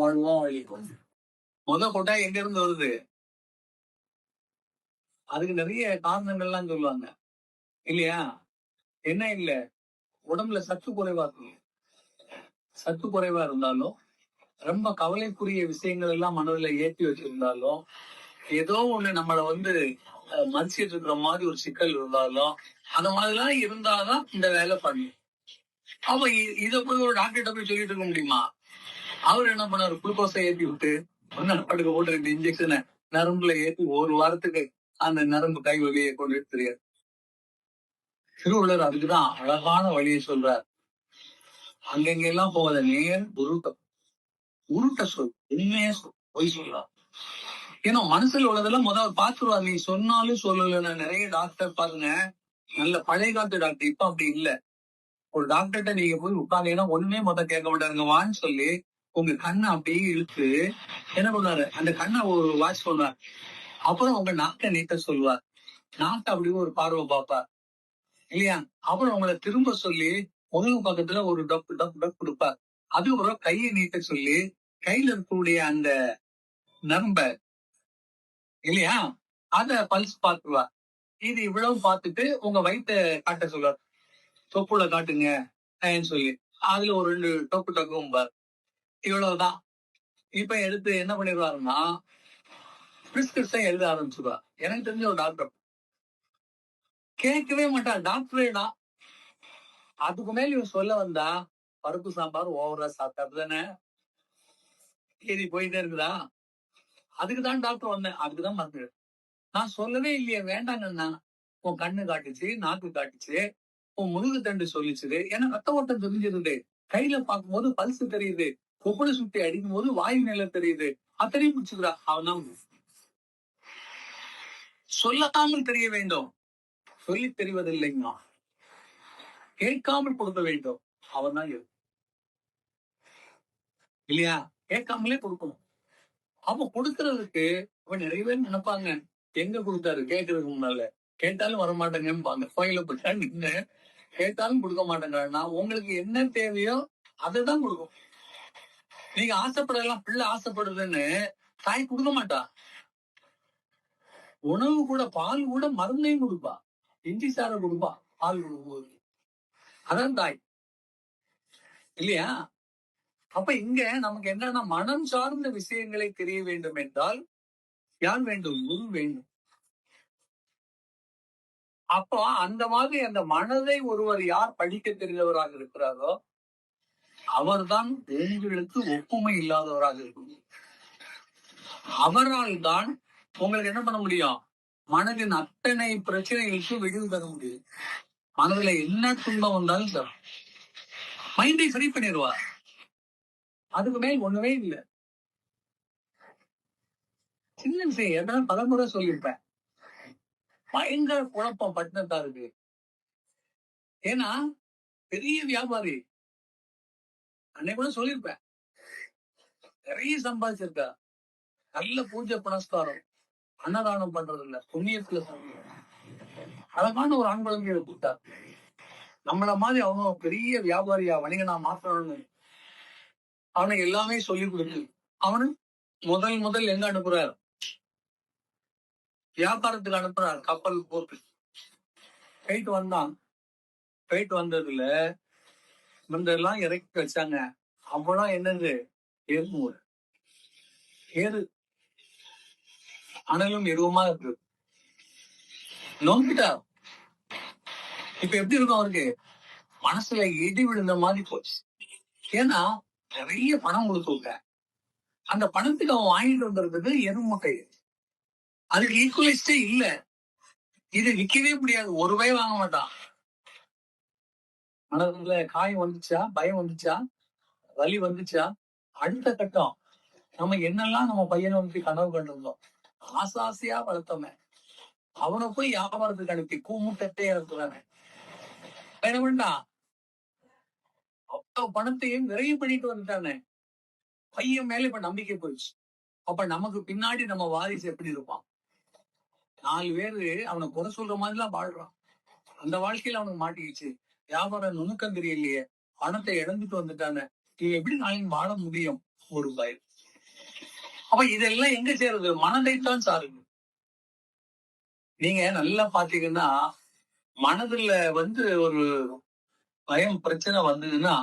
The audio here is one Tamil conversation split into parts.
வாழ்வா வழி முத கொட்டாய் எங்க இருந்து வருது? அதுக்கு நிறைய காரணங்கள்லாம் சொல்லுவாங்க. இல்லையா? என்ன இல்ல? உடம்புல சத்து குறைவா இருக்கு. சத்து குறைவா இருந்தாலும் ரொம்ப கவலைக்குரிய விஷயங்கள் எல்லாம் மனதில் ஏற்றி வச்சிருந்தாலும் ஏதோ ஒண்ணு நம்மள வந்து மதிச்சிட்டு இருக்கிற மாதிரி ஒரு சிக்கல் இருந்தாலும் அந்த மாதிரிலாம் இருந்தாதான் இந்த வேலை பண்ணும். அப்ப இத போய் ஒரு டாக்டர்கிட்ட போய் சொல்லிட்டு இருக்க முடியுமா? அவர் என்ன பண்ணாரு? குளுக்கோஸை ஏத்தி விட்டு படுக்க போட்டு ரெண்டு இன்ஜெக்ஷனை நரம்புல ஏத்தி ஒரு வாரத்துக்கு அந்த நரம்பு கை வழியை கொண்டு தெரியாது திருவள்ளுவர் அதுக்குதான் அழகான வழியை சொல்றார். அங்கங்க எல்லாம் போகாத நேர் உருட்ட உருட்ட சொல் உண்மையே சொல் பொய் சொல்லலாம் ஏன்னா மனசுல உள்ளதெல்லாம் முதல்ல பாத்துருவா நீ சொன்னாலும் சொல்லல நிறைய டாக்டர் பாருங்க. நல்ல பழைய காலத்து டாக்டர் இப்ப அப்படி இல்ல. ஒரு டாக்டர்கிட்ட நீங்க போய் உட்கார்ந்தீங்கன்னா ஒண்ணுமே முதல் கேட்க மாட்டாருங்க. வான்னு சொல்லி உங்க கண்ணை அப்படியே இழுத்து என்ன பண்ணாரு அந்த கண்ணை ஒரு வாட்ச் பண்ணுவார். அப்புறம் உங்க நாக்கை நீட்ட சொல்லுவார். நாக்கை அப்படியே ஒரு பார்வை பார்ப்பார். இல்லையா? அப்புறம் உங்களை திரும்ப சொல்லி முதுகு பக்கத்துல ஒரு டப் டப் டப் கொடுப்பார். அதுக்கப்புறம் கையை நீட்ட சொல்லி கையில இருக்கக்கூடிய அந்த நரம்ப இல்லையா? அத பல்ஸ் பார்த்துருவா இது இவ்வளவு பார்த்துட்டு உங்க வயிற்ற காட்ட சொல்லுவார். தொப்புல காட்டுங்க சொல்லி. அதுல ஒரு ரெண்டு டொப்பு டக்கும் பார் இவ்வளவுதான். இப்ப எடுத்து என்ன பண்ணிடுவாருன்னா பிரிஸ்கிரிப்ஷன் எழுத ஆரம்பிச்சுடுவார். எனக்கு தெரிஞ்ச ஒரு டாக்டர். கேட்கவே மாட்டார். டாக்டரேடா அதுக்கு மேல இவன் சொல்ல வந்தா பருப்பு சாம்பார் ஓவரா சாப்பிட்டா தானே. ஏறி போயிட்டே இருக்குதா? அதுக்குதான் டாக்டர் வந்தேன். அதுக்குதான் மருந்து. நான் சொல்லவே இல்லையே. வேண்டாங்கண்ணா உன் கண்ணு காட்டுச்சு நாக்கு காட்டுச்சு உன் முதுகு தண்டு சொல்லிச்சுது. ஏன்னா ரத்த ஓட்டம் தெரிஞ்சிருது கையில பார்க்கும்போது பல்சு தெரியுது. கொப்பளை சுத்தி அடிக்கும் போது வாயு நிலை தெரியுது. அத்தனையும் முடிச்சுக்கிறா அவன் சொல்லாமல் தெரிய வேண்டும். சொல்லி தெரிவதில்லைங்க கேட்காமல் கொடுக்க வேண்டும். அவன் தான் இது. இல்லையா? கேட்காமலே கொடுக்கணும். அவன் கொடுக்கறதுக்கு அவன் நிறைய பேர் நினைப்பாங்க. எங்க கொடுத்தாரு? கேட்கறதுக்கு முன்னால. கேட்டாலும் வர மாட்டேங்கன்னு கோயில போட்டா நின்று கேட்டாலும் கொடுக்க மாட்டேங்கிறான்னா உங்களுக்கு என்ன தேவையோ அதை தான் கொடுக்கும் நீங்க ஆசைப்படலாம் பிள்ளை ஆசைப்படுதுன்னு தாய் கொடுக்க மாட்டா. உணவு கூட பால் கூட மருந்தையும் கொடுப்பா. இஞ்சி சாரை கொடுப்பா பால் கொடுக்கும்போது. அதான் தாய். இல்லையா? அப்ப இங்க நமக்கு என்னன்னா மனம் சார்ந்த விஷயங்களை தெரிய வேண்டும் என்றால் யார் வேண்டும்? குரு வேண்டும். அப்போ அந்த மாதிரி அந்த மனதை ஒருவர் யார் படிக்க தெரிந்தவராக இருக்கிறாரோ அவர்தான் உங்களுக்கு ஒப்புமை இல்லாதவராக இருக்கும். அவரால் தான் உங்களுக்கு என்ன பண்ண முடியும்? மனதின் அத்தனை பிரச்சனைகளுக்கு விடுவு தர முடியும். மனதுல என்ன துன்பம் வந்தாலும் தரும். மைண்டை சரி பண்ணிடுவார். அதுக்கு மேல் ஒண்ணுமே இல்லை. சின்ன விஷயம் எதாவது பலமுறை சொல்லியிருப்பேன். பயங்கர குழப்பம் பட்டினத்தா இருக்கு. ஏன்னா பெரிய வியாபாரி அன்னைக்கு சொல்லியிருப்பேன். நிறைய சம்பாதிச்சிருக்கா. நல்ல பூஜை புனஸ்காரம். அன்னதானம் பண்றது இல்ல புண்ணியத்துல அழகான ஒரு ஆண் குழந்தையை கூட்டார் நம்மள மாதிரி அவனும் பெரிய வியாபாரியா வணிகனா மாத்தணும்னு அவனுக்கு எல்லாமே சொல்லி கொடுத்து அவனு முதல் முதல் எங்க அனுப்புறாரு? வியாபாரத்துக்கு அனுப்புறாரு. கப்பல் போட்டு போயிட்டு வந்தான். போயிட்டு வந்ததுல எல்லாம் இறக்கி வச்சாங்க. அவ்வளவு என்னது? எருமூர் ஏறு. அனலும் எருவமா இருக்கு. நோக்கிட்டா. இப்ப எப்படி இருக்கும் அவருக்கு? மனசுல இடி விழுந்த மாதிரி போச்சு. ஏன்னா நிறைய பணம் கொடுத்துருக்க. அந்த பணத்துக்கு அவன் வாங்கிட்டு வந்ததுக்கு எருமக்கை அதுக்கு ஈக்குவலிஸ்டே இல்ல. இது நிக்கவே முடியாது. ஒரு ரூபாய் வாங்க மாட்டான். மனதுல காயம் வந்துச்சா? பயம் வந்துச்சா? வலி வந்துச்சா? அடுத்த கட்டம். நம்ம என்னெல்லாம் நம்ம பையனை வந்து கனவு கண்டிருந்தோம் ஆசை ஆசையா வளர்த்தோமே அவனை போய் வியாபாரத்துக்கு அனுப்பி கூமுட்டே இருக்கிறானே என்ன பண்ணா? அவ்வளவு பணத்தையும் நிறைய பண்ணிட்டு வந்துட்டானே. பையன் மேல இப்ப நம்பிக்கை போயிடுச்சு. அப்ப நமக்கு பின்னாடி நம்ம வாரிசு எப்படி இருப்பான்? நாலு பேரு அவனை குறை சொல்ற மாதிரி எல்லாம் வாழ்றான். அந்த வாழ்க்கையில அவனுக்கு மாட்டிக்கிச்சு. வியாபாரம் நுணுக்கம் தெரியலையே பணத்தை இழந்துட்டு வந்துட்டானே. இது எப்படி நாளைக்கு வாழ முடியும்? ஒரு பயம் அப்ப இதெல்லாம் எங்க சேருது? மனதைத்தான் சாருங்க நீங்க நல்லா பாத்தீங்கன்னா மனதுல வந்து ஒரு பயம் பிரச்சனை வந்ததுன்னா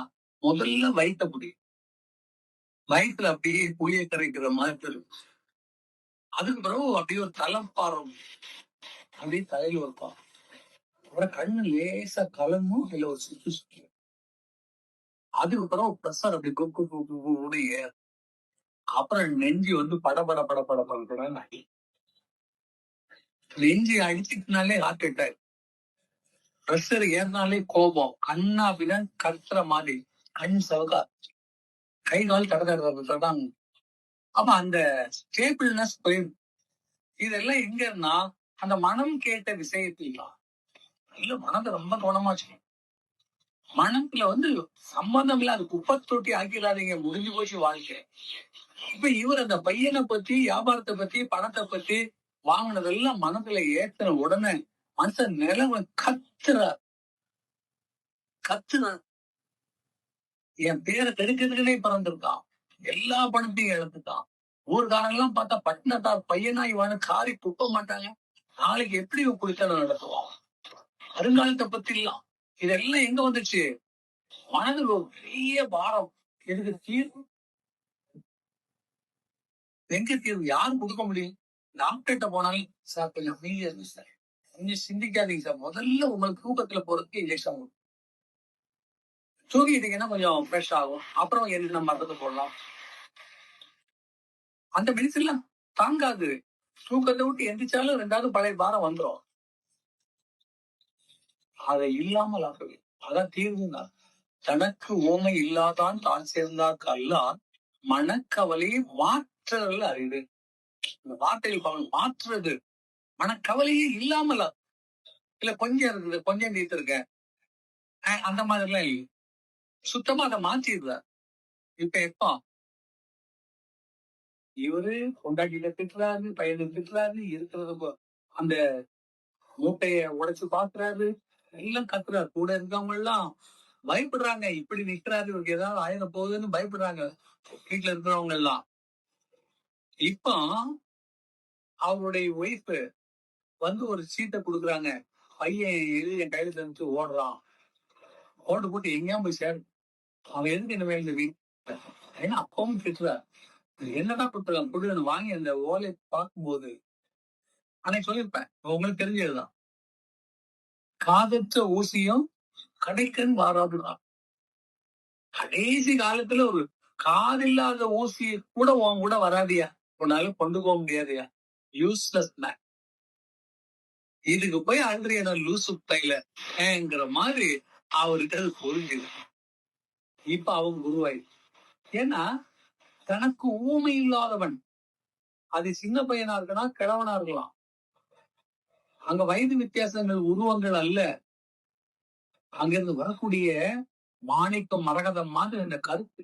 முதல்ல வயிற்ற புடி. வயிற்றுல அப்படியே புளிய கரைக்கிற மாதிரி இருக்கும் அதுக்கு பிறகு அப்படியே ஒரு தலைப்பாரம் அப்படியே தலையில வைப்பான் அப்புறம் கண்ணு லேசா கலங்கும் இல்ல ஒரு சுற்றி சுற்றி அதுக்கு பிரஷர் ப்ரெஷர் அப்படி குக்கு குக்கு ஏற ஏறும் அப்புறம் நெஞ்சு வந்து பட பட பட பட பட அடி நெஞ்சு அடிச்சுட்டுனாலே ஹார்ட் அட்டாக் பிரஷர் ஏறினாலே கோபம். கண்ணா அப்படின்னா கத்துற மாதிரி. கண் சவகா கை கால் தட அப்ப அந்த ஸ்டேபிள்னஸ் போயிடும் இதெல்லாம் எங்க இருந்தா அந்த மனம் கேட்ட விஷயத்தில் இல்ல மனதை ரொம்ப கவனமா வச்சுக்கணும் மனத்துல வந்து சம்பந்தம் இல்லாத குப்பை தொட்டி ஆக்கிடாதீங்க முடிஞ்சு போச்சு வாழ்க்கை. இப்ப இவர் அந்த பையனை பத்தி வியாபாரத்தை பத்தி பணத்தை பத்தி வாங்கினதெல்லாம் மனசுல ஏத்தின உடனே மனுஷன் நிலவ கத்துற கத்துற என் பேரை கெடுக்கிறதுக்குனே பிறந்திருக்கான். எல்லா பணத்தையும் இழந்துட்டான். ஊர்காரங்கெல்லாம் பார்த்தா பட்டினத்தார் பையனா இவனு காரி துப்ப மாட்டாங்க. நாளைக்கு எப்படி இவன் குடித்தனம் நடத்துவான்? வருங்காலத்தை பத்தி எல்லாம் இதெல்லாம் எங்க வந்துச்சு? மனதில் ஒரு பெரிய பாரம். எதுக்கு தீர்வு? எங்க தீர்வு? யாரும் கொடுக்க முடியும் டாக்டர்கிட்ட போனாலும் சார் கொஞ்சம் அமைதியா இருக்கு சார். கொஞ்சம் சிந்திக்காதீங்க சார். முதல்ல உங்களுக்கு தூக்கத்துல போறதுக்கு இன்ஜெக்ஷன் கொடுக்கும் தூங்கிட்டீங்கன்னா கொஞ்சம் ஃப்ரெஷ் ஆகும். அப்புறம் என்ன மருந்து போடலாம்? அந்த மெடிசன்லாம் தாங்காது. தூக்கத்தை விட்டு எந்திரிச்சாலும் ரெண்டாவது பழைய பாரம் வந்துடும் அதை இல்லாமல் ஆகவே அதான் தீர்வுங்க தனக்கு ஓமை இல்லாதான் தான் சேர்ந்தாக்கு அல்லான் மனக்கவலையை மாற்றல் அறிவு இந்த வார்த்தையில் பவன் மாற்றுறது. மனக்கவலையே இல்லாமல் இல்ல கொஞ்சம் இருக்குது கொஞ்சம் நீத்திருக்கேன் அஹ் அந்த மாதிரிலாம் இல்லை. சுத்தமா அதை மாத்திடுறார் இப்ப எப்போ? இவரு கொண்டாட்டியில திட்டுறாரு பையனுக்கு திட்டுறாரு இருக்கிறது அந்த மூட்டைய உடைச்சு பாக்குறாரு எல்லாம் கத்துறாரு. கூட இருக்கவங்க எல்லாம் பயப்படுறாங்க. இப்படி நிக்கிறாரு இவருக்கு ஏதாவது ஆயிரம் போகுதுன்னு பயப்படுறாங்க. வீட்டுல இருக்கிறவங்க எல்லாம் இப்போ அவருடைய ஒய்ஃப் வந்து ஒரு சீட்டை கொடுக்குறாங்க. பையன் எது என் கையில தந்துட்டு ஓடுறான். ஓட்டு போட்டு எங்கேயா போய் சேர். அவன் எதுக்கு இந்த வீட்டு ஏன்னா அப்பவும் திட்டுறார் என்னடா புத்தகம்? கொடுக்கணும் வாங்கி அந்த ஓலை பார்க்கும்போது அன்னைக்கு சொல்லியிருப்பேன். உங்களுக்கு தெரிஞ்சதுதான். காதற்ற ஊசியும் கடைக்கன் வாராதுதான். கடைசி காலத்துல ஒரு காதில்லாத ஊசி கூட உன் கூட வராதியா? உன்னால கொண்டு போக முடியாதியா? யூஸ்லெஸ் மேன் இதுக்கு போய் அழுறிய லூசு தைலங்கிற மாதிரி அவர்கிட்ட அது புரிஞ்சுது. இப்ப அவன் குருவாய் ஏன்னா தனக்கு ஊமை இல்லாதவன். அது சின்ன பையனா இருக்கனா கிழவனா இருக்கலாம். அங்க வயது வித்தியாசங்கள் உருவங்கள் அல்ல. அங்கிருந்து வரக்கூடிய மாணிக்கம் மரகதம் மாதிரி அந்த கருத்து.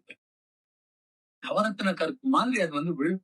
நவரத்தின கருத்து மாதிரி அது வந்து விழு